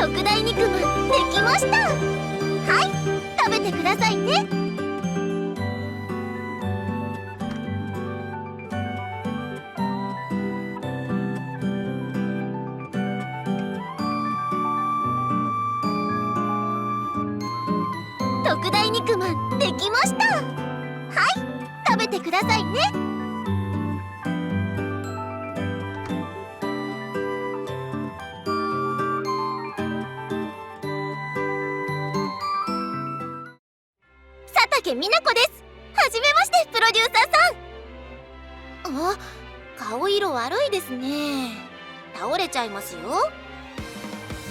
特大肉まんできました。はい食べてくださいね。特大肉まんできました。はい食べてくださいね。佐竹美奈子ですはじめましてプロデューサーさんあ顔色悪いですね倒れちゃいますよ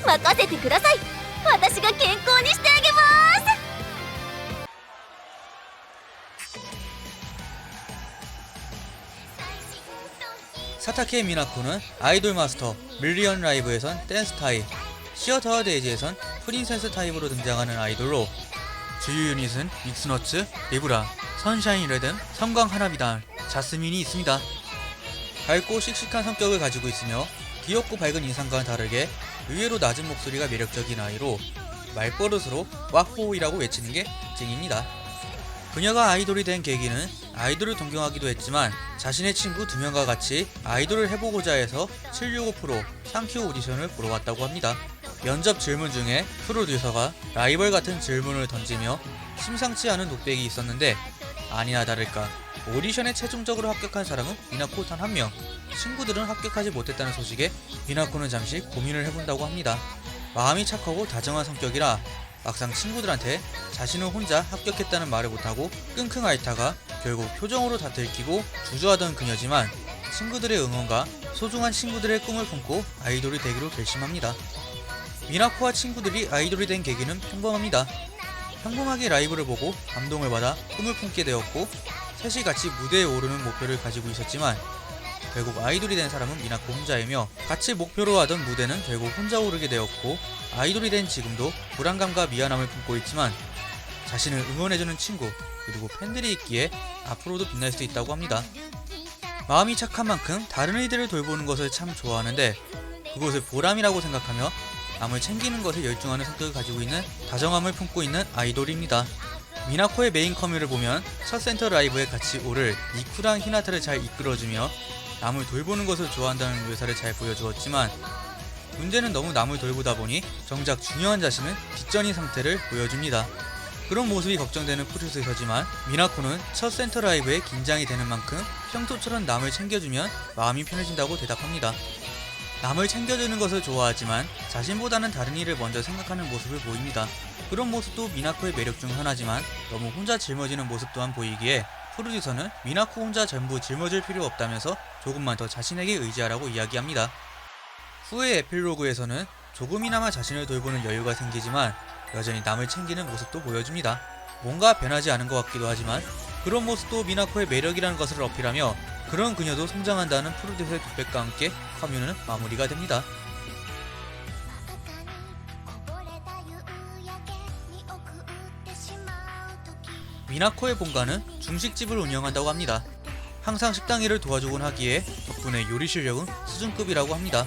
任せてください私が健康にしてあげます사타케 미나코는 아이돌 마스터 밀리언 라이브에선 댄스 타입, 시어터 데이지에선 프린세스 타입으로 등장하는 아이돌로 주요 유닛은 믹스너츠, 리브라, 선샤인 레든, 성광 하나비단, 자스민이 있습니다. 밝고 씩씩한 성격을 가지고 있으며 귀엽고 밝은 인상과는 다르게 의외로 낮은 목소리가 매력적인 아이로 말버릇으로 와호이라고 외치는 게 특징입니다. 그녀가 아이돌이 된 계기는 아이돌을 동경하기도 했지만 자신의 친구 두 명과 같이 아이돌을 해보고자 해서 765 프로 상큐 오디션을 보러 왔다고 합니다. 면접 질문 중에 프로듀서가 라이벌 같은 질문을 던지며 심상치 않은 독백이 있었는데 아니나 다를까 오디션에 최종적으로 합격한 사람은 미나코 단 한 명. 친구들은 합격하지 못했다는 소식에 미나코는 잠시 고민을 해본다고 합니다. 마음이 착하고 다정한 성격이라 막상 친구들한테 자신은 혼자 합격했다는 말을 못하고 끙끙 앓다가 결국 표정으로 다 들키고 주저하던 그녀지만 친구들의 응원과 소중한 친구들의 꿈을 품고 아이돌이 되기로 결심합니다. 미나코와 친구들이 아이돌이 된 계기는 평범합니다. 평범하게 라이브를 보고 감동을 받아 꿈을 품게 되었고 셋이 같이 무대에 오르는 목표를 가지고 있었지만 결국 아이돌이 된 사람은 미나코 혼자이며 같이 목표로 하던 무대는 결국 혼자 오르게 되었고 아이돌이 된 지금도 불안감과 미안함을 품고 있지만 자신을 응원해주는 친구 그리고 팬들이 있기에 앞으로도 빛날 수 있다고 합니다. 마음이 착한 만큼 다른 이들을 돌보는 것을 참 좋아하는데 그것을 보람이라고 생각하며 남을 챙기는 것에 열중하는 성격을 가지고 있는 다정함을 품고 있는 아이돌입니다. 미나코의 메인 커뮤를 보면 첫 센터 라이브에 같이 오를 니쿠랑 히나타를 잘 이끌어주며 남을 돌보는 것을 좋아한다는 묘사를 잘 보여주었지만 문제는 너무 남을 돌보다 보니 정작 중요한 자신은 뒷전인 상태를 보여줍니다. 그런 모습이 걱정되는 프로듀서지만 미나코는 첫 센터 라이브에 긴장이 되는 만큼 평소처럼 남을 챙겨주면 마음이 편해진다고 대답합니다. 남을 챙겨주는 것을 좋아하지만 자신보다는 다른 일을 먼저 생각하는 모습을 보입니다. 그런 모습도 미나코의 매력 중 하나지만 너무 혼자 짊어지는 모습 또한 보이기에 프로듀서는 미나코 혼자 전부 짊어질 필요 없다면서 조금만 더 자신에게 의지하라고 이야기합니다. 후의 에필로그에서는 조금이나마 자신을 돌보는 여유가 생기지만 여전히 남을 챙기는 모습도 보여줍니다. 뭔가 변하지 않은 것 같기도 하지만 그런 모습도 미나코의 매력이라는 것을 어필하며 그런 그녀도 성장한다는 프로듀서의 독백과 함께 커뮤는 마무리가 됩니다. 미나코의 본가는 중식집을 운영한다고 합니다. 항상 식당 일을 도와주곤 하기에 덕분에 요리 실력은 수준급이라고 합니다.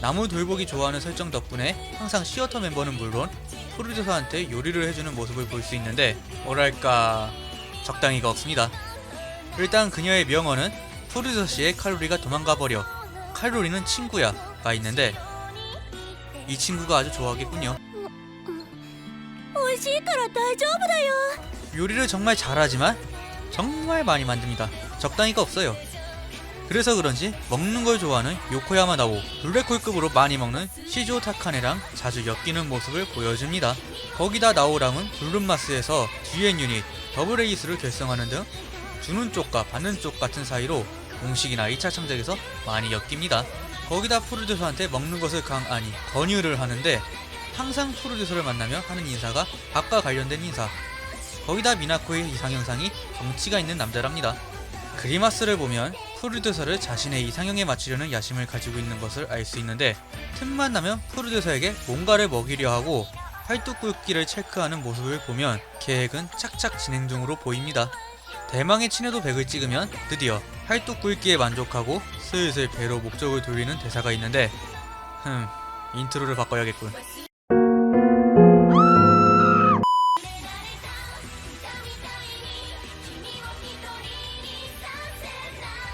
나무 돌보기 좋아하는 설정 덕분에 항상 시어터 멤버는 물론 프로듀서한테 요리를 해주는 모습을 볼 수 있는데 뭐랄까 적당히가 없습니다. 일단 그녀의 명언은 소리서씨의 칼로리가 도망가버려 칼로리는 친구야 가 있는데 이 친구가 아주 좋아하겠군요. 요리를 정말 잘하지만 정말 많이 만듭니다. 적당히가 없어요. 그래서 그런지 먹는 걸 좋아하는 요코야마 나오 블랙홀급으로 많이 먹는 시조 타카네랑 자주 엮이는 모습을 보여줍니다. 거기다 나오랑은 블룸마스에서 듀엣 유닛 더블 에이스를 결성하는 등 주는 쪽과 받는 쪽 같은 사이로 공식이나 2차 창작에서 많이 엮입니다. 거기다 프로듀서한테 먹는 것을 강 아니 권유를 하는데 항상 프로듀서를 만나며 하는 인사가 밥과 관련된 인사 거기다 미나코의 이상형상이 덩치가 있는 남자랍니다. 그리마스를 보면 프로듀서를 자신의 이상형에 맞추려는 야심을 가지고 있는 것을 알 수 있는데 틈만 나면 프로듀서에게 뭔가를 먹이려 하고 팔뚝 굵기를 체크하는 모습을 보면 계획은 착착 진행 중으로 보입니다. 대망의 친해도 100을 찍으면 드디어 팔뚝 굵기에 만족하고 슬슬 배로 목적을 돌리는 대사가 있는데 흠 인트로를 바꿔야겠군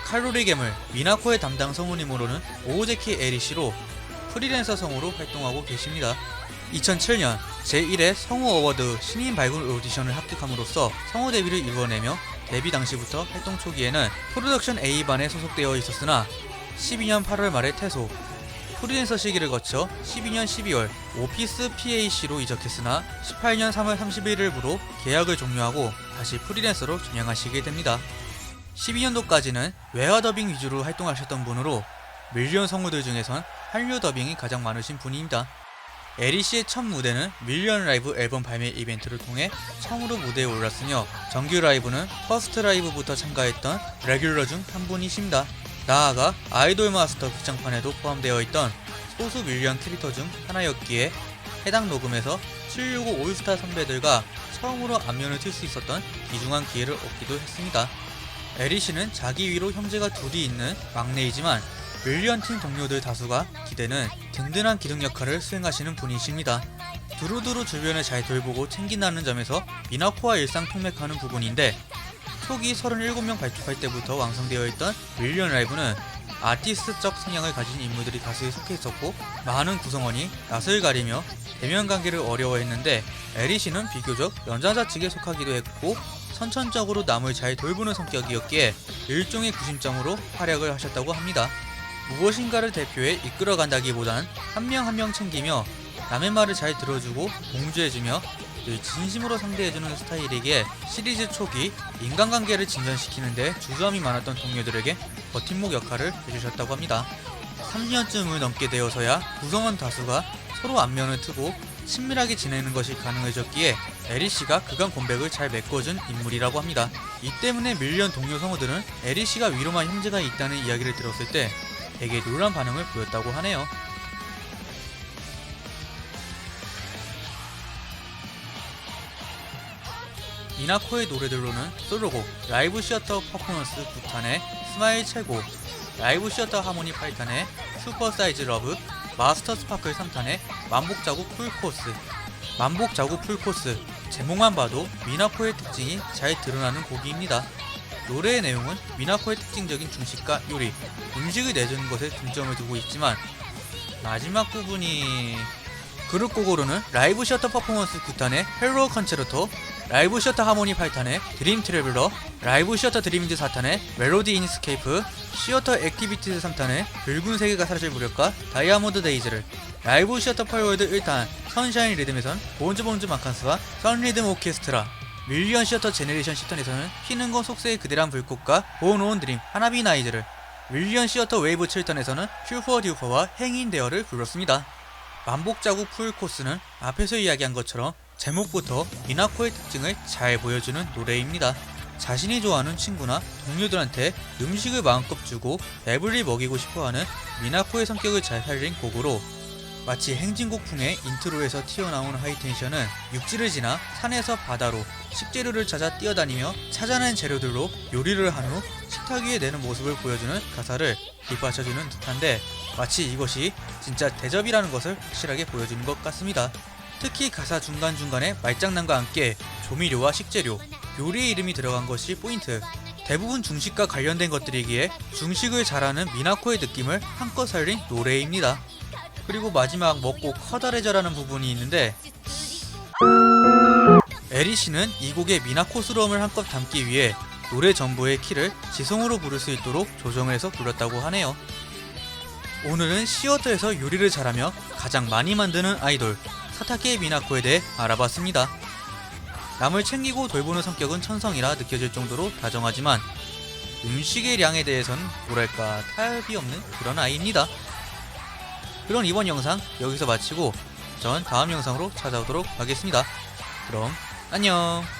칼로리 괴물 미나코의 담당 성우님으로는 오호제키 에리씨로 프리랜서 성우로 활동하고 계십니다. 2007년 제1회 성우 어워드 신인 발굴 오디션을 합격함으로써 성우 데뷔를 이뤄내며 데뷔 당시부터 활동 초기에는 프로덕션 A반에 소속되어 있었으나 12년 8월 말에 퇴소 프리랜서 시기를 거쳐 12년 12월 오피스 PAC로 이적했으나 18년 3월 31일부로 계약을 종료하고 다시 프리랜서로 전향하시게 됩니다. 12년도까지는 외화 더빙 위주로 활동하셨던 분으로 밀리언 성우들 중에선 한류 더빙이 가장 많으신 분입니다. 에리 씨의 첫 무대는 밀리언 라이브 앨범 발매 이벤트를 통해 처음으로 무대에 올랐으며 정규 라이브는 퍼스트 라이브부터 참가했던 레귤러 중 한 분이십니다. 나아가 아이돌 마스터 극장판에도 포함되어 있던 소수 밀리언 캐릭터 중 하나였기에 해당 녹음에서 765 올스타 선배들과 처음으로 안면을 틀 수 있었던 귀중한 기회를 얻기도 했습니다. 에리 씨는 자기 위로 형제가 둘이 있는 막내이지만 밀리언 팀 동료들 다수가 기대는 든든한 기둥 역할을 수행하시는 분이십니다. 두루두루 주변을 잘 돌보고 챙긴다는 점에서 미나코와 일상 통맥하는 부분인데 초기 37명 발족할 때부터 완성되어 있던 밀리언 라이브는 아티스트적 성향을 가진 인물들이 다수에 속해 있었고 많은 구성원이 낯을 가리며 대면 관계를 어려워했는데 에리 씨는 비교적 연장자 측에 속하기도 했고 선천적으로 남을 잘 돌보는 성격이었기에 일종의 구심점으로 활약을 하셨다고 합니다. 무엇인가를 대표해 이끌어간다기보단 한 명 한 명 챙기며 남의 말을 잘 들어주고 공주해주며 늘 진심으로 상대해주는 스타일이기에 시리즈 초기 인간관계를 진전시키는데 주저함이 많았던 동료들에게 버팀목 역할을 해주셨다고 합니다. 3년쯤을 넘게 되어서야 구성원 다수가 서로 안면을 트고 친밀하게 지내는 것이 가능해졌기에 에리 씨가 그간 공백을 잘 메꿔준 인물이라고 합니다. 이 때문에 밀리언 동료 성우들은 에리 씨가 위로만 형제가 있다는 이야기를 들었을 때 되게 놀란 반응을 보였다고 하네요. 미나코의 노래들로는 솔로곡 라이브 시어터 퍼포먼스 9탄의 스마일 최고 라이브 시어터 하모니 8탄의 슈퍼 사이즈 러브 마스터 스파클 3탄의 만복 자국 풀코스 만복 자국 풀코스 제목만 봐도 미나코의 특징이 잘 드러나는 곡입니다. 노래의 내용은 미나코의 특징적인 중식과 요리, 음식을 내주는 것에 중점을 두고 있지만 마지막 부분이 그룹 곡으로는 라이브 셔터 퍼포먼스 9탄의 헬로 컨체르토, 라이브 셔터 하모니 8탄의 드림 트래블러, 라이브 셔터 드림즈 4탄의 멜로디 인스케이프, 시어터 액티비티즈 3탄의 붉은 세계가 사라질 무렵과 다이아몬드 데이즈를, 라이브 셔터 펄월드 1탄 선샤인 리듬에선 본즈 본즈 마칸스와 선리듬 오케스트라, 밀리언 시어터 제네레이션 10탄에서는 피는 건 속세의 그대란 불꽃과 보온온 드림 하나비 나이즈를, 밀리언 시어터 웨이브 7탄에서는 슈퍼 듀퍼와 행인 대어를 불렀습니다. 만복 자국 풀 코스는 앞에서 이야기한 것처럼 제목부터 미나코의 특징을 잘 보여주는 노래입니다. 자신이 좋아하는 친구나 동료들한테 음식을 마음껏 주고 배불리 먹이고 싶어하는 미나코의 성격을 잘 살린 곡으로 마치 행진곡풍의 인트로에서 튀어나온 하이텐션은 육지를 지나 산에서 바다로 식재료를 찾아 뛰어다니며 찾아낸 재료들로 요리를 한 후 식탁 위에 내는 모습을 보여주는 가사를 뒷받쳐주는 듯한데 마치 이것이 진짜 대접이라는 것을 확실하게 보여주는 것 같습니다. 특히 가사 중간중간에 말장난과 함께 조미료와 식재료, 요리의 이름이 들어간 것이 포인트. 대부분 중식과 관련된 것들이기에 중식을 잘하는 미나코의 느낌을 한껏 살린 노래입니다. 그리고 마지막 먹고 커다래져라는 부분이 있는데 에리 씨는 이 곡의 미나코스러움을 한껏 담기 위해 노래 전부의 키를 지성으로 부를 수 있도록 조정해서 불렀다고 하네요. 오늘은 시어터에서 요리를 잘하며 가장 많이 만드는 아이돌 사타케 미나코에 대해 알아봤습니다. 남을 챙기고 돌보는 성격은 천성이라 느껴질 정도로 다정하지만 음식의 량에 대해서는 뭐랄까 탈비 없는 그런 아이입니다. 그럼 이번 영상 여기서 마치고 전 다음 영상으로 찾아오도록 하겠습니다. 그럼 안녕.